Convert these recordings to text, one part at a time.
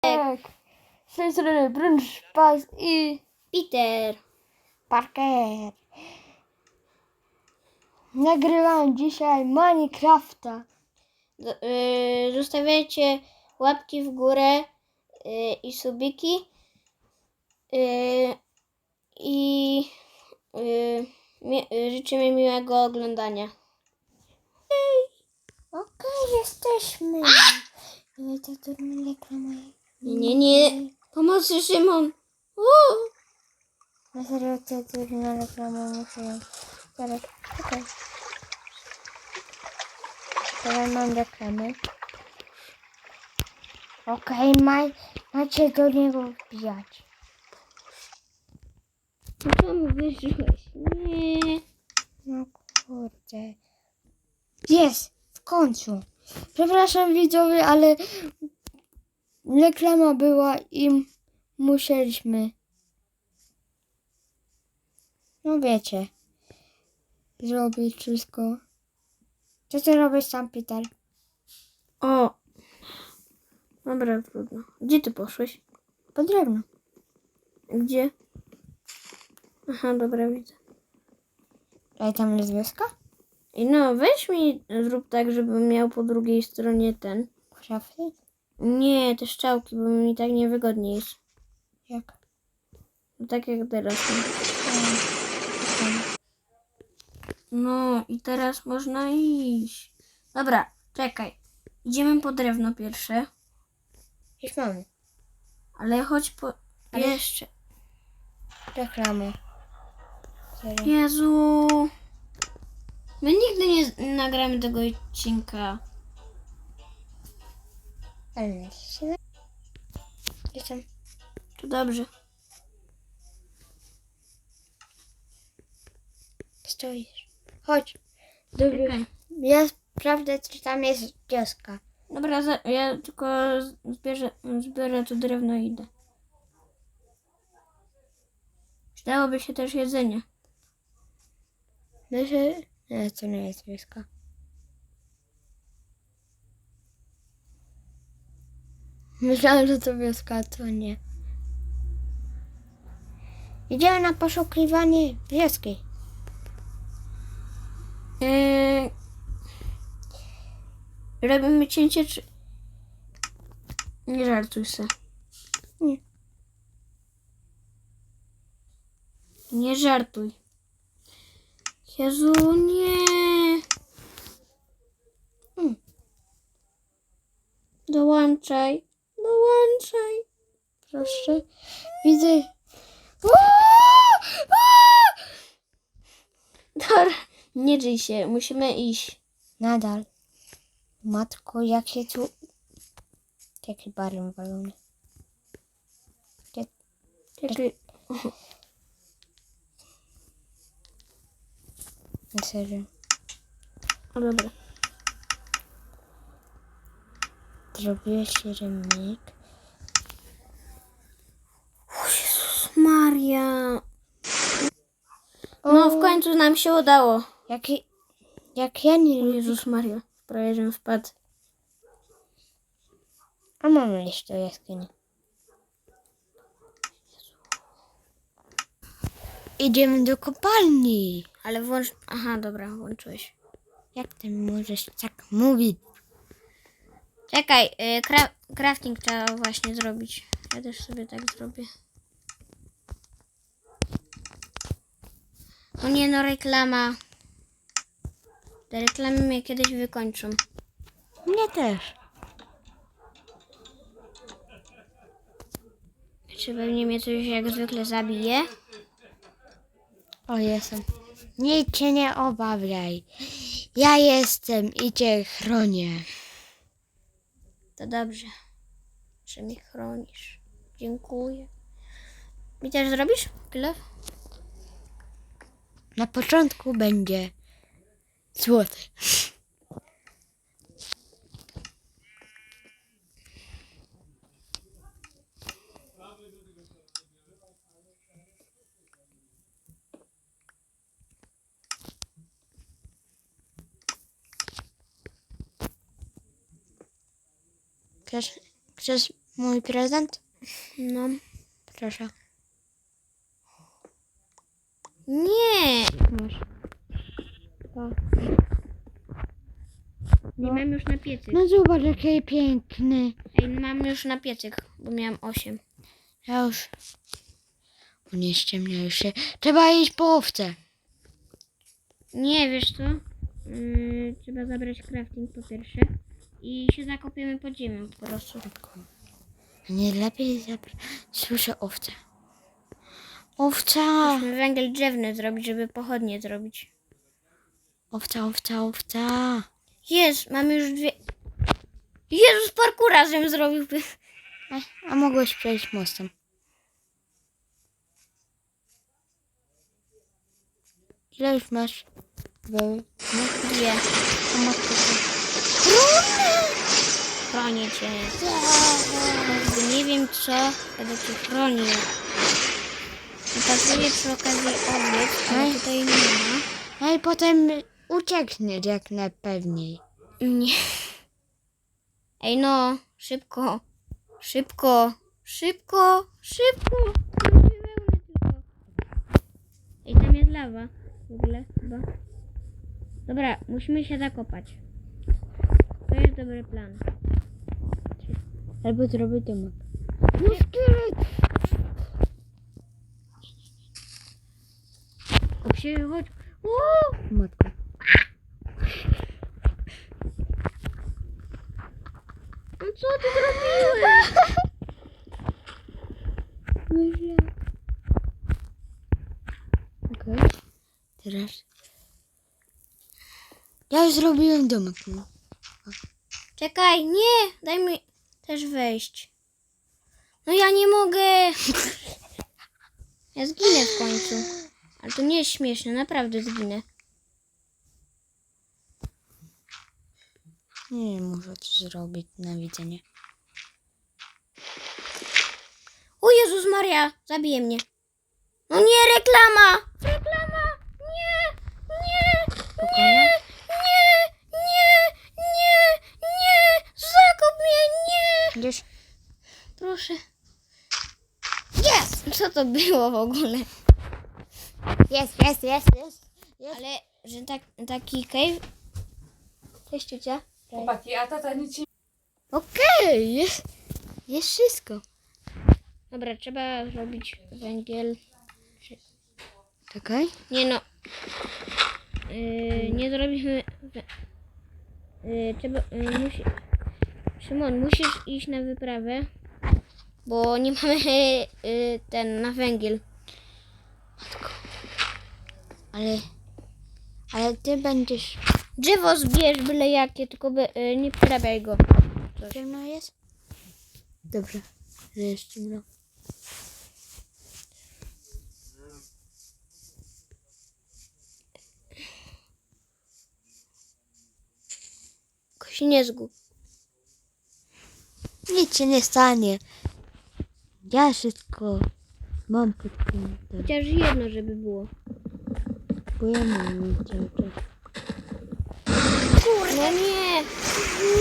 Tak. Z tej strony Brunch Pass i Peter. Parker. Nagrywam dzisiaj Minecrafta. Do- y, Zostawiajcie łapki w górę y, i subiki. Y, I y, mi, życzymy miłego oglądania. Okej, jesteśmy. Ale to turmy. Nie, nie. Pomocy Szymon. Uuu. Na serio, te turmy reklamuję muszę. Zaraz, okej. Teraz mam reklamę. Okej, maj, macie do niego wbijać. No Czemu wyżyłeś? Nie. No kurde. Jest! W końcu. Przepraszam widzowie, ale reklama była i musieliśmy. No wiecie. Zrobić wszystko. Co ty robisz sam, Peter? O. Dobra, trudno. Gdzie ty poszłeś? Po drewno. Gdzie? Aha, dobra, widzę. A tam jest wioska? I no, weź mi, zrób tak, żebym miał po drugiej stronie ten. Szafy? Nie, te szczałki, bo mi tak niewygodnie jest. Jak? No, tak jak teraz. No i teraz można iść. Dobra, czekaj. Idziemy po drewno pierwsze, Już mamy. ale chodź po... Ale- Jeszcze. Reklamy. Jezu. My nigdy nie nagramy tego odcinka. Ale się... Jestem. To dobrze. Stoisz. Chodź. Dobra. Czekaj. Ja sprawdzę, czy tam jest wioska. Dobra, za, ja tylko zbierze, zbiorę to drewno i idę. Przydałoby się też jedzenie. Myślę... Nie, to nie jest wioska. Myślałem, że to wioska, a to nie. Idziemy na poszukiwanie wioski. Yy... Robimy cięcie czy... Nie żartuj se. Nie. Nie żartuj. Jezu, nie. Mm. Dołączaj. Dołączaj. Proszę. Widzę. Dobra, nie drzyj się, musimy iść. Nadal. Matko, jak się tu... Jaki balon walony. Czekaj. Na serio. O dobra. Zrobiłeś rymnik. Maria. No, w końcu nam się udało. Jaki... Jak ja nie lubię... Jezus Maria, prawie żebym wpadł. A mamy do jaskini. Idziemy do kopalni. Ale włącz... Aha, dobra, włączyłeś. Jak ty możesz tak mówić? Czekaj, y, crafting trzeba właśnie zrobić. Ja też sobie tak zrobię. O nie, no reklama. Te reklamy mnie kiedyś wykończą. Mnie też. Czy pewnie mnie coś jak zwykle zabije? O, jestem. Nic cię nie obawiaj. Ja jestem i cię chronię. To dobrze, że mnie chronisz. Dziękuję. Mi też zrobisz? Tyle? Na początku będzie złoty. Chcesz, chcesz Mój prezent? No. Proszę. Nie! Masz. Nie mam już na piecyk. No zobacz, jaki piękny. Ej, no mam już na piecyk, bo miałam 8. Ja już. Nie ściemniaj się. Trzeba iść po owce. Nie, wiesz co? Yy, trzeba zabrać crafting po pierwsze. I się zakopiemy pod ziemią po prostu. Nie lepiej zapra... Słyszę owce. Owca! Musimy węgiel drzewny zrobić, żeby pochodnie zrobić. Owca, owca, owca. Jest, mamy już dwie... Jezus, parkura żem zrobił. A, a mogłeś przejść mostem. Ile już masz? Dwie. Dwie. Chronię cię. Gdy nie wiem co, będę cię chronił. Upatruję przy okazji owiec, ale Ej. tutaj nie ma. No i potem uciekniesz jak najpewniej. Nie. Ej no, szybko. Szybko. Szybko. Szybko. Tylko. Ej, tam jest lawa. W ogóle chyba. Dobra, musimy się zakopać. To jest dobry plan. Albo zrobię domek. No się, chodź. O! Matko. No co ty zrobiłeś? Okej. Teraz. Ja już zrobiłem domek. No. Czekaj, nie, daj mi też wejść. No ja nie mogę. Ja zginę w końcu. Ale to nie jest śmieszne, naprawdę zginę. Nie muszę coś zrobić na widzenie. O Jezus Maria, zabije mnie. No nie, reklama! Reklama! Nie, nie, Spokojnie. nie, nie, nie, nie! Zakop mnie, nie! Gdzieś. Proszę. Jest! Co to było w ogóle? Jest, jest, jest, jest. Ale, że tak, taki cave... Cześć ciocia. Chłopaki, a tata nic ci Okej, jest. Jest wszystko. Dobra, trzeba zrobić węgiel. Czekaj. Nie no. Yy, nie zrobimy. we- Yy, trzeba. Yy, musi... Szymon, musisz iść na wyprawę. Bo nie mamy yy, ten na węgiel. Ale. Ale ty będziesz. Drzewo zbierz byle jakie, tylko by, yy, nie przerabiaj go. Ciemno jest? Dobra. że Jest ciemno. Tylko się nie zgub. Nic się nie stanie. Ja wszystko mam pod kontrolą. Chociaż jedno, żeby było. Bo ja mam cały czas. Kurde, no nie! Nie,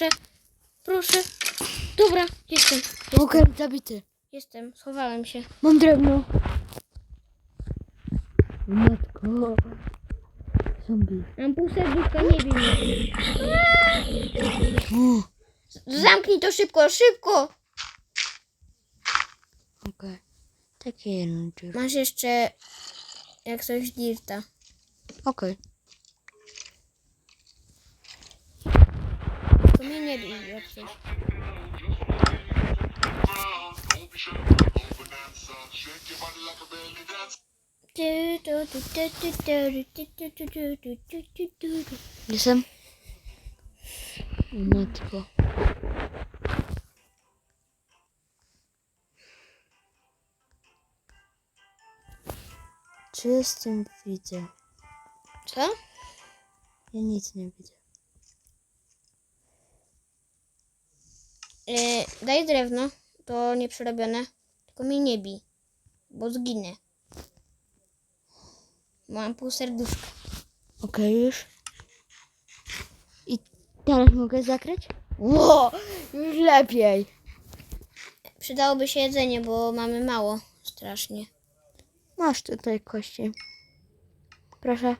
Proszę, proszę. Dobra, jestem. Okej, zabity. Jestem, schowałem się. Mam drewno. Matko. Zombie. Mam pół serduszka, nie wiem. O, Zamknij to szybko, szybko! Okej. Takie jedno. Masz jeszcze jak coś dirta. Okej. To mnie nie jak coś. Jestem. Matko. Czy jestem widzę? Co? Ja nic nie widzę. E, daj drewno, to nie przerobione, tylko mnie nie bij, bo zginę. Mam pół serduszka. Okej, już. I teraz mogę zakryć? Ło, już lepiej. Przydałoby się jedzenie, bo mamy mało, strasznie. Masz tutaj kości. Proszę.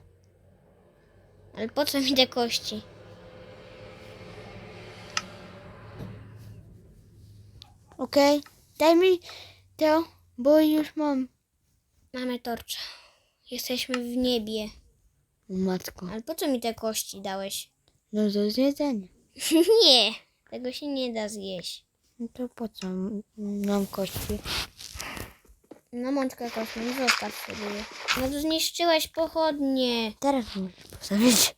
Ale po co mi te kości? Okej. Daj mi to, bo już mam. Mamy torcza. Jesteśmy w niebie. Matko. Ale po co mi te kości dałeś? No do zjedzenia. nie, tego się nie da zjeść. No to po co nam kości? No mączkę kośną, zostaw sobie. No to zniszczyłeś pochodnie. Teraz możesz postawić.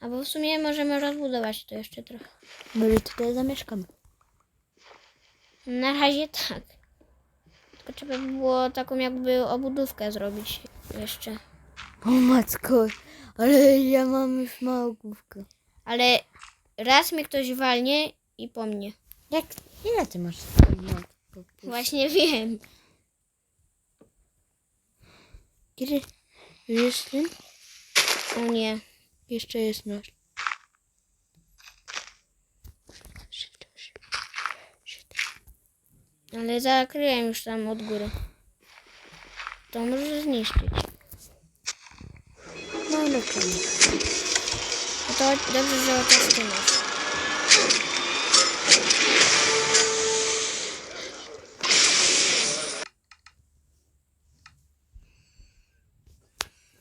Albo w sumie możemy rozbudować to jeszcze trochę. Może tutaj zamieszkamy. Na razie tak. Tylko trzeba by było taką jakby obudówkę zrobić jeszcze. O matko. Ale ja mam już małą główkę. Ale raz mnie ktoś walnie i po mnie. Jak? Ile ty masz matko? Właśnie wiem. Kiedy? Już tym? O nie. Jeszcze jest nasz. Ale zakryłem już tam od góry. To może zniszczyć. No lepiej. No to dobrze, że ty masz.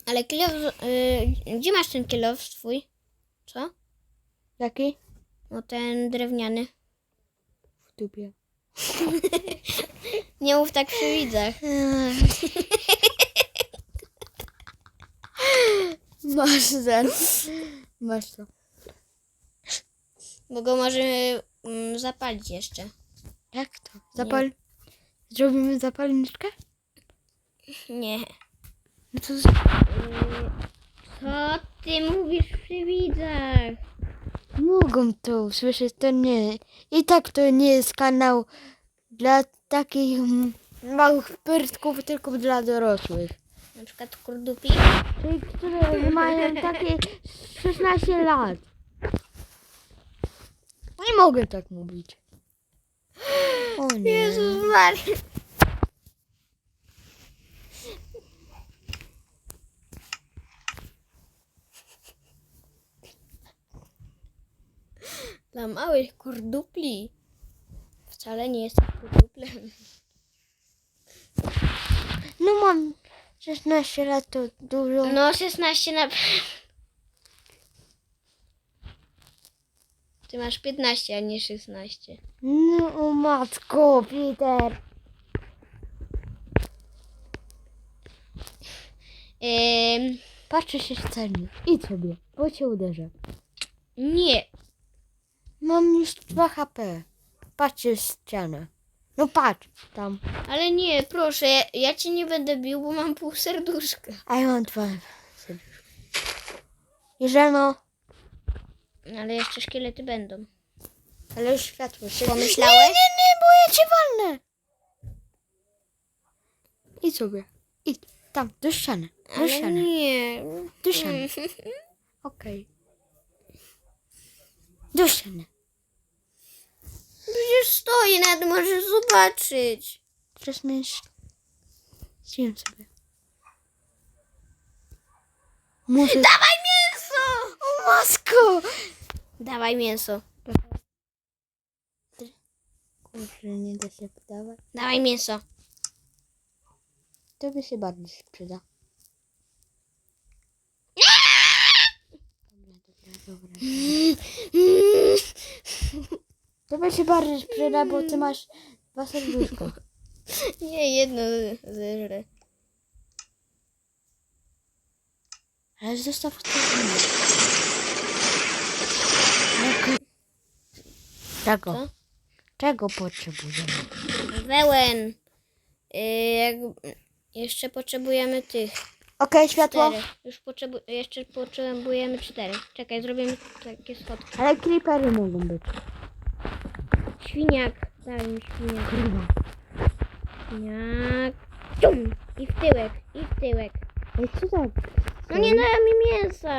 Ale kilof... Y, gdzie masz ten kilof swój? Co? Jaki? No ten drewniany. W dupie. Nie mów tak przy widzach. Masz ten. Masz to. Bo go możemy mm, zapalić jeszcze. Jak to? Zapal. Zrobimy zapalniczkę? Nie. No to z... Co ty mówisz przy widzach? Mogą to usłyszeć, to nie. I tak to nie jest kanał dla takich małych pyrtków, tylko dla dorosłych. Na przykład kurdupi. Czyli które mają takie 16 lat. Nie mogę tak mówić. O nie. Maria. Dla małych kurdupli. Wcale nie jest kurduplem. No mam 16 lat, to dużo. No 16 na Ty masz 15, a nie 16. No o matko, Peter. Ym, Patrzę się scenie. Idź sobie, bo cię uderzę. nie. Mam już 2 HP. Patrzcie w ścianę. No patrz, tam. Ale nie, proszę, ja, ja cię nie będę bił, bo mam pół serduszka. A ja mam dwa serduszka. Jeżeno, Ale jeszcze szkielety będą. ale już światło się... Pomyślałeś? Nie, nie, nie, bo ja cię walnę. Idź sobie. Idź. Tam, do ściany. Do Ale ściany. nie. Do ściany. Okej. Do ściany. Przecież stoi nad, możesz zobaczyć. Teraz myśl. Zjem sobie. Muszę... Dawaj mięso! O masko! Dawaj mięso. Kurczę, nie da się podawać. Dawaj mięso. To by się bardziej przyda. Dobra, dobra, dobra. To by się bardziej przyda, bo ty masz dwa serduszka. Nie, jedno zeżrę. Ale zostaw to. Czego? Co? Czego potrzebujemy? Wełen. Yy, jak, jeszcze potrzebujemy tych. Okej, światło. Cztery. Już potrzebu jeszcze potrzebujemy cztery. Czekaj, zrobimy takie schodki. Ale creepery mogą być. Świniak. Daj mi świniak. Świniak. Cium! I w tyłek, i w tyłek. Ej, co tak? No nie daj mi mięsa.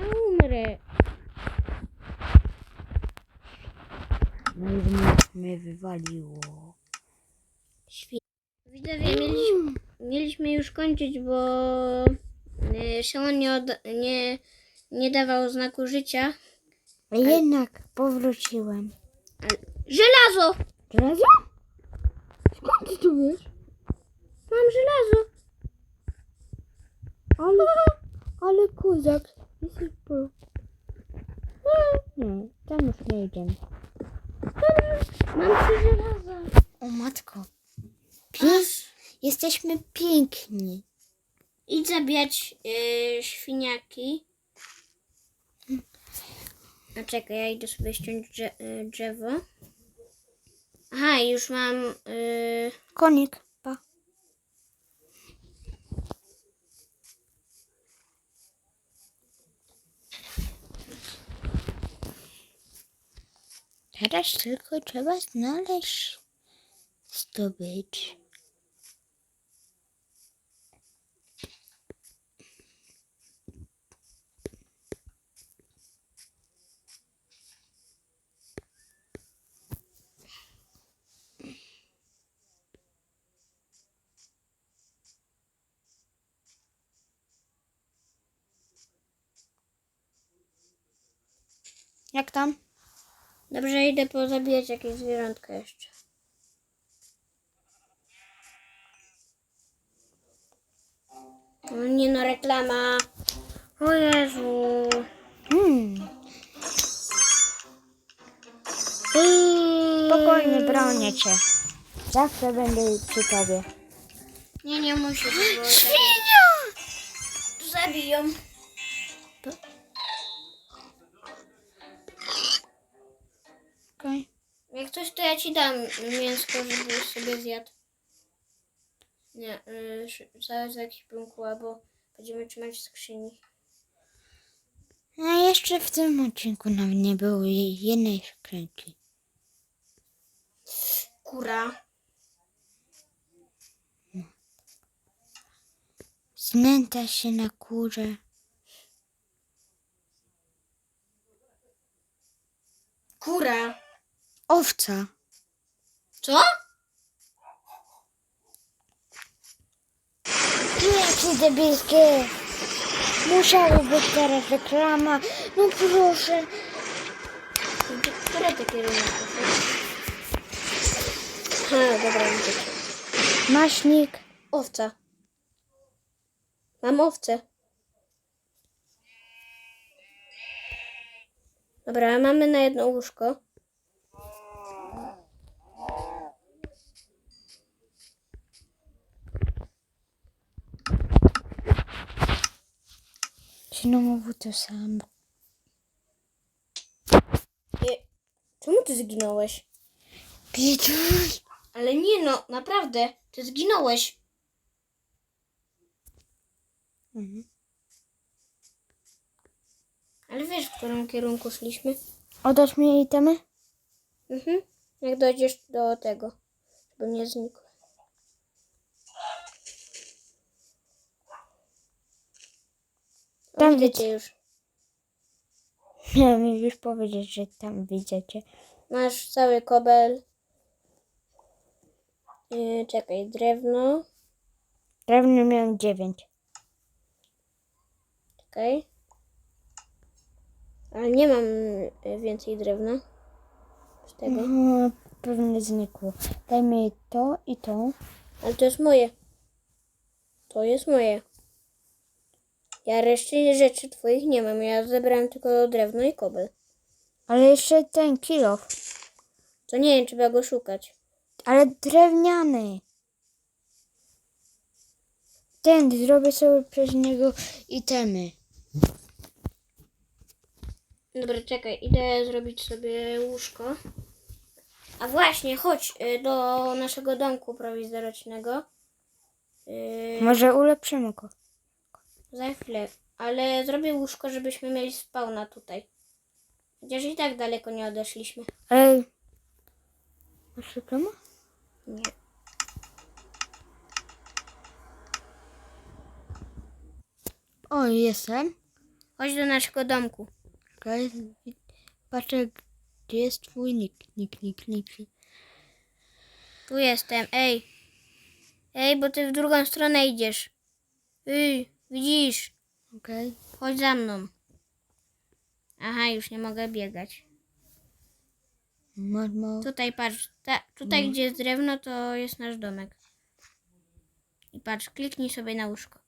Ja umrę. No i mnie, wywaliło. Świn. Widzowie, mieliśmy, mieliśmy już kończyć, bo y, Szymon nie, od, nie, nie dawał znaku życia. A jednak powróciłem. Żelazo! Żelazo? Skąd ty tu wiesz? Mam żelazo. Ale, ale kozak. Jesteś po... Nie, tam już nie idziemy. Mam trzy żelaza. O matko. Pięk... Jesteśmy piękni. Idź zabijać y, świniaki. A czekaj, ja idę sobie ściąć y, drzewo. Aha, już mam... Y, Konik. Pa. Teraz tylko trzeba znaleźć zdobycz. Jak tam? dobrze, idę pozabijać jakieś zwierzątka jeszcze. O nie no, reklama. O Jezu. Hmm. Spokojnie, bronię cię. Zawsze będę przy tobie. Nie, nie musisz. Świnia! Zabiją. Okej. Jak coś, to ja ci dam mięsko, żebyś sobie zjadł. Nie, yy, zaraz w ekwipunku, albo będziemy trzymać w skrzyni. A jeszcze w tym odcinku nawet nie było jednej skrzynki. Kura. Znęta się na kurze. Kura. Owca. Co? Jakie debilskie. Musiało być teraz reklama. No proszę. Które te kierunki są? Ha, dobra, widzę. Maśnik. Owca. Mam owcę. Dobra, mamy na jedno łóżko. Znowu to samo. Czemu ty zginąłeś? Piotr. Ale nie no, naprawdę, ty zginąłeś. Mhm. Ale wiesz, w którym kierunku szliśmy? Oddasz mi itemy? Mhm. Jak dojdziesz do tego, żeby nie znikły. Tam cię już. Miałem już powiedzieć, że tam widzicie. Masz cały kobel. Yy, czekaj, drewno. Drewno miałem dziewięć. Czekaj. Ale nie mam y, więcej drewna. Z tego. Mhm, pewnie znikło. Daj mi to i to. Ale to jest moje. To jest moje. Ja reszty rzeczy twoich nie mam. Ja zebrałem tylko drewno i kobel. Ale jeszcze ten kilof. To nie wiem, trzeba go szukać. Ale drewniany. Ten, zrobię sobie przez niego itemy. Dobra, czekaj, idę zrobić sobie łóżko. A właśnie, chodź y, do naszego domku prowizorycznego. Yy, Może ulepszymy go. Za chwilę. Ale zrobię łóżko, żebyśmy mieli spawna tutaj. Chociaż i tak daleko nie odeszliśmy. Ale... Masz reklama? Nie. O, jestem. Chodź do naszego domku. Czekaj, Patrzę, gdzie jest twój nick, nick, nick, nick. Tu jestem, ej. Ej, bo ty w drugą stronę idziesz. Ej, widzisz? Okej. Chodź za mną. Aha, już nie mogę biegać. Masz mało. Tutaj patrz, ta, tutaj gdzie jest drewno, to jest nasz domek. I patrz, kliknij sobie na łóżko.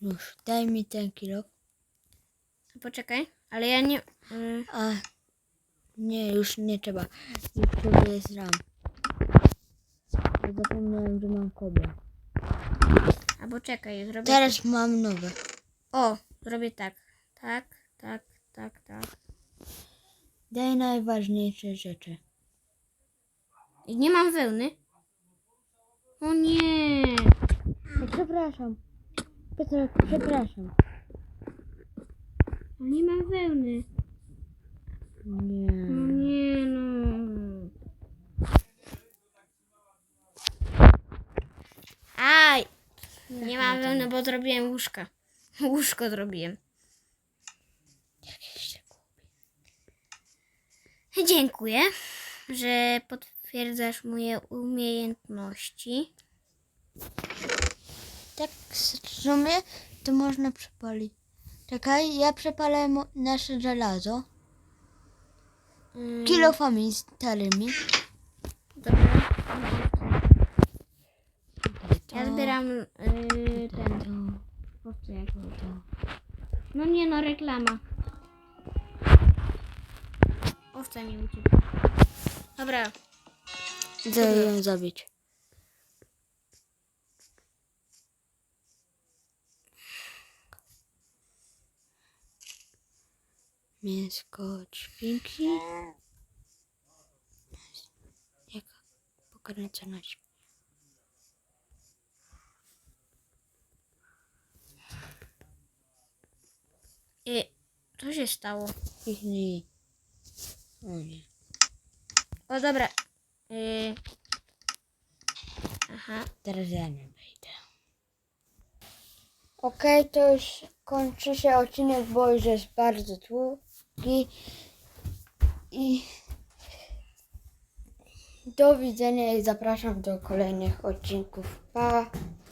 Już, daj mi ten kilo. Poczekaj, ale ja nie... y, A, nie, już nie trzeba. Już tu jest ram. Bo Zapomniałem, że mam kobra. albo czekaj, zrobię... Teraz mam nowe. O, zrobię tak. Tak, tak, tak, tak. Daj najważniejsze rzeczy. I nie mam wełny. O nie! Przepraszam. Piotrek, przepraszam. Nie mam wełny. Nie. No nie no. Aj! Nie mam wełny, bo zrobiłem łóżka. Łóżko zrobiłem. Dziękuję, że potwierdzasz moje umiejętności. Tak w sumie to można przepalić. Czekaj, ja przepalę mo- nasze żelazo. Mm, Kilofami starymi. Dobra. Ja zbieram yy, ten. jakieś. No nie no, reklama. Owca mi uciekła. Dobra, Chcę ją zabić. Mięsko dźwięki. Jak pokręconość. I co się stało? O nie. O dobra. Yy. Aha. Teraz ja nie wejdę. Okej, to już kończy się odcinek, bo już jest bardzo długi. I do widzenia i zapraszam do kolejnych odcinków. Pa!